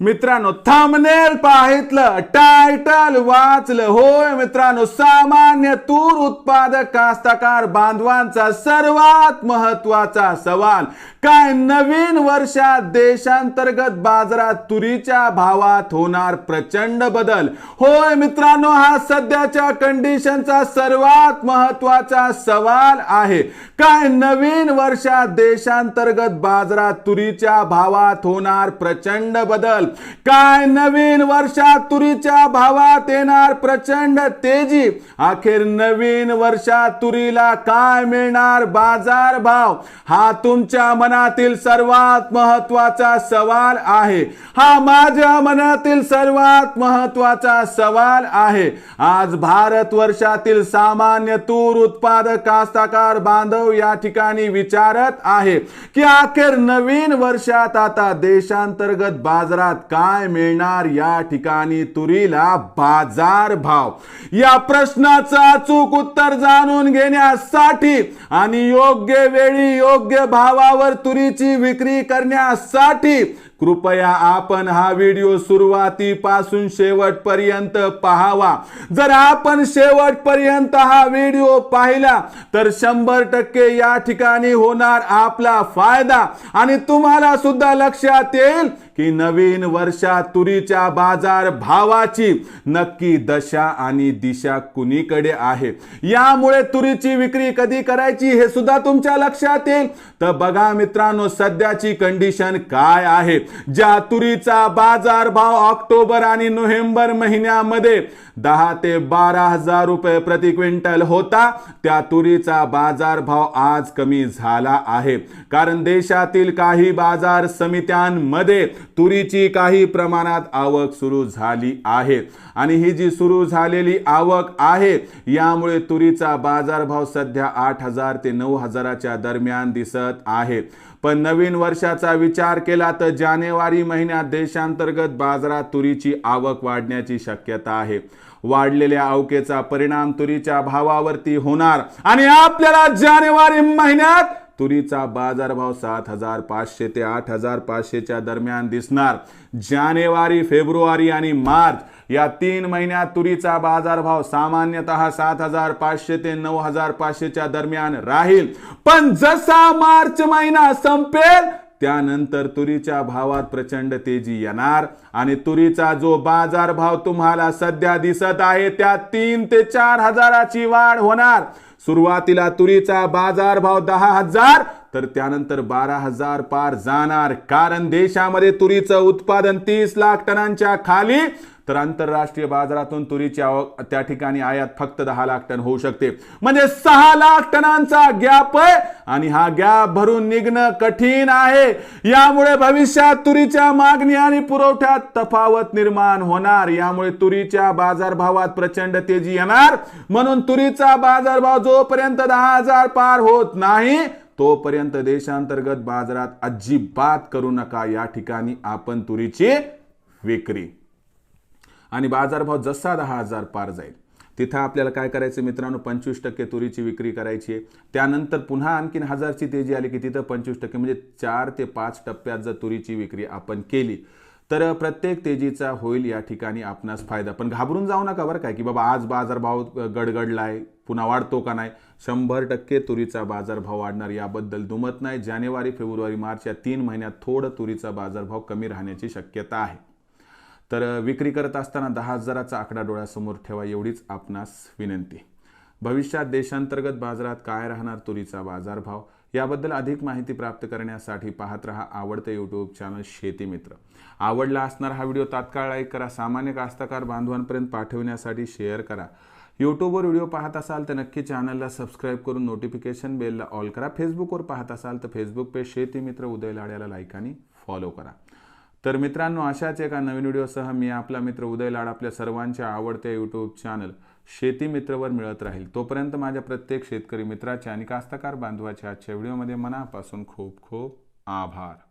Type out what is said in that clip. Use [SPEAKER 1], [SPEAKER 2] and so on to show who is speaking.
[SPEAKER 1] मित्रांनो थांबनेल पाहितलं टायटल वाचलं. होय मित्रांनो सामान्य तूर उत्पादक कास्तकार बांधवांचा सर्वात महत्त्वाचा सवाल काय नवीन वर्षात देशांतर्गत बाजारात तुरीच्या भावात होणार प्रचंड बदल? होय मित्रांनो हा सध्याच्या कंडिशनचा सर्वात महत्त्वाचा सवाल आहे. काय नवीन वर्षात देशांतर्गत बाजारात तुरीच्या भावात होणार प्रचंड बदल? काय नवीन वर्षात तुरीच्या भावात येणार प्रचंड तेजी? अखेर नवीन वर्षात तुरीला काय मिळणार बाजार भाव? हा तुमच्या मनातील सर्वात महत्त्वाचा सवाल आहे. हा माझ्या मनातील सर्वात महत्त्वाचा सवाल आहे. आज भारत वर्षातील सामान्य तूर उत्पादक कास्तकार बांधव या ठिकाणी विचारत आहे की अखेर नवीन वर्षात आता देशांतर्गत बाजारात काय मिळणार या ठिकाणी तुरीला बाजार भाव? या प्रश्नाचं अचूक उत्तर जाणून घेण्यासाठी आणि योग्य वेळी योग्य भावावर तुरीची विक्री करण्यासाठी कृपया आपण हा व्हिडिओ सुरुवातीपासून शेवटपर्यंत पाहावा. जर आपण शेवटपर्यंत हा व्हिडिओ पाहिला तर शंभर टक्के या ठिकाणी होणार आपला फायदा. आणि तुम्हाला सुद्धा लक्षात येईल की नवीन वर्षात तुरीच्या बाजार भावाची नक्की दशा आणि दिशा कुणीकडे आहे? यामुळे तुरीची विक्री कधी करायची हे सुद्धा तुमच्या लक्षात येईल. तर बघा मित्रांनो सध्याची कंडिशन काय आहे? ज्या तुरीचा बाजार भाव ऑक्टोबर आणि नोव्हेंबर महिन्यामध्ये दहा ते बारा हजार रुपये प्रति क्विंटल होता त्या तुरीचा बाजार भाव आज कमी झाला आहे. कारण देशातील काही बाजार समित्यांमध्ये तुरीची काही प्रमाणात आवक सुरू झाली आहे. आणि ही जी सुरू झालेली आवक आहे यामुळे तुरीचा बाजारभाव सध्या आठ हजार ते नऊ हजाराच्या दरम्यान दिसत आहे. पण नवीन वर्षाचा विचार केला तर जानेवारी महिन्यात देशांतर्गत बाजारात तुरीची आवक वाढण्याची शक्यता आहे. वाढलेल्या अवकेचा परिणाम तुरीच्या भावावरती होणार. आणि आपल्याला जानेवारी महिन्यात तुरीचा बाजारभाव सात हजार पाचशे ते आठ हजार पाचशेच्या दरम्यान दिसणार. जानेवारी फेब्रुवारी आणि मार्च या तीन महिन्यात तुरीचा बाजारभाव सामान्यतः सात हजार पाचशे ते नऊ हजार पाचशेच्या दरम्यान राहील. पण जसा मार्च महिना संपेल त्यानंतर तुरीच्या भावात प्रचंड तेजी येणार आणि तुरीचा जो बाजार भाव तुम्हाला सध्या दिसत आहे त्या तीन ते चार हजाराची वाढ होणार. सुरुवातीला तुरीचा बाजार भाव दहा हजार तर त्यानंतर बारा हजार पार जाणार. कारण देशामध्ये तुरीचं उत्पादन तीस लाख टनांच्या खाली तर आंतरराष्ट्रीय बाजारातून तुरीची आवक त्या ठिकाणी आयात फक्त दहा लाख टन होऊ शकते. म्हणजे सहा लाख टनांचा गॅप आहे आणि हा गॅप भरून निघणं कठीण आहे. यामुळे भविष्यात तुरीच्या मागणी आणि पुरवठ्यात तफावत निर्माण होणार. यामुळे तुरीच्या बाजारभावात प्रचंड तेजी येणार. म्हणून तुरीचा बाजारभाव जोपर्यंत दहा हजार पार होत नाही तोपर्यंत देशांतर्गत बाजारात अजिबात करू नका या ठिकाणी आपण तुरीची विक्री. आणि बाजारभाव जसा दहा हजार पार जाईल तिथं आपल्याला काय करायचं मित्रांनो? पंचवीस टक्के तुरीची विक्री करायची आहे. त्यानंतर पुन्हा आणखीन हजारची तेजी आली की तिथं पंचवीस टक्के म्हणजे चार ते पाच टप्प्यात जर तुरीची विक्री आपण केली तर प्रत्येक तेजीचा होईल या ठिकाणी आपणास फायदा. पण घाबरून जाऊ नका बरं काय की बाबा आज बाजारभाव गडगडलाय पुन्हा वाढतो का नाही? शंभर टक्के तुरीचा बाजारभाव वाढणार याबद्दल दुमत नाही. जानेवारी फेब्रुवारी मार्च या तीन महिन्यात थोडं तुरीचा बाजारभाव कमी राहण्याची शक्यता आहे. तर विक्री करत असताना दहा हजाराचा आकडा डोळ्यासमोर ठेवा एवढीच आपणास विनंती. भविष्यात देशांतर्गत बाजारात काय राहणार तुरीचा बाजारभाव? याबद्दल अधिक माहिती प्राप्त करण्यासाठी पाहत रहा आवडतं यूट्यूब चॅनल शेती मित्र. आवडला असणारा हा व्हिडिओ तात्काळ लाईक करा. सामान्य कास्तकार बांधवांपर्यंत पाठवण्यासाठी शेअर करा. यूट्यूबवर व्हिडिओ पाहत असाल तर नक्की चॅनलला सबस्क्राईब करून नोटिफिकेशन बेलला ऑल करा. फेसबुकवर पाहत असाल तर फेसबुक पेज शेती मित्र उदय लाड्याला लाईक आणि फॉलो करा. तर मित्रांनो अशाच एका नवीन व्हिडिओसह मी आपला मित्र उदय लाड आपल्या सर्वांच्या आवडत्या यूट्यूब चॅनल शेती मित्रवर मिळत राहील. तोपर्यंत माझ्या प्रत्येक शेतकरी मित्राच्या आणि कास्तकार बांधवाच्या आजच्या व्हिडिओमध्ये मनापासून खूप खूप आभार.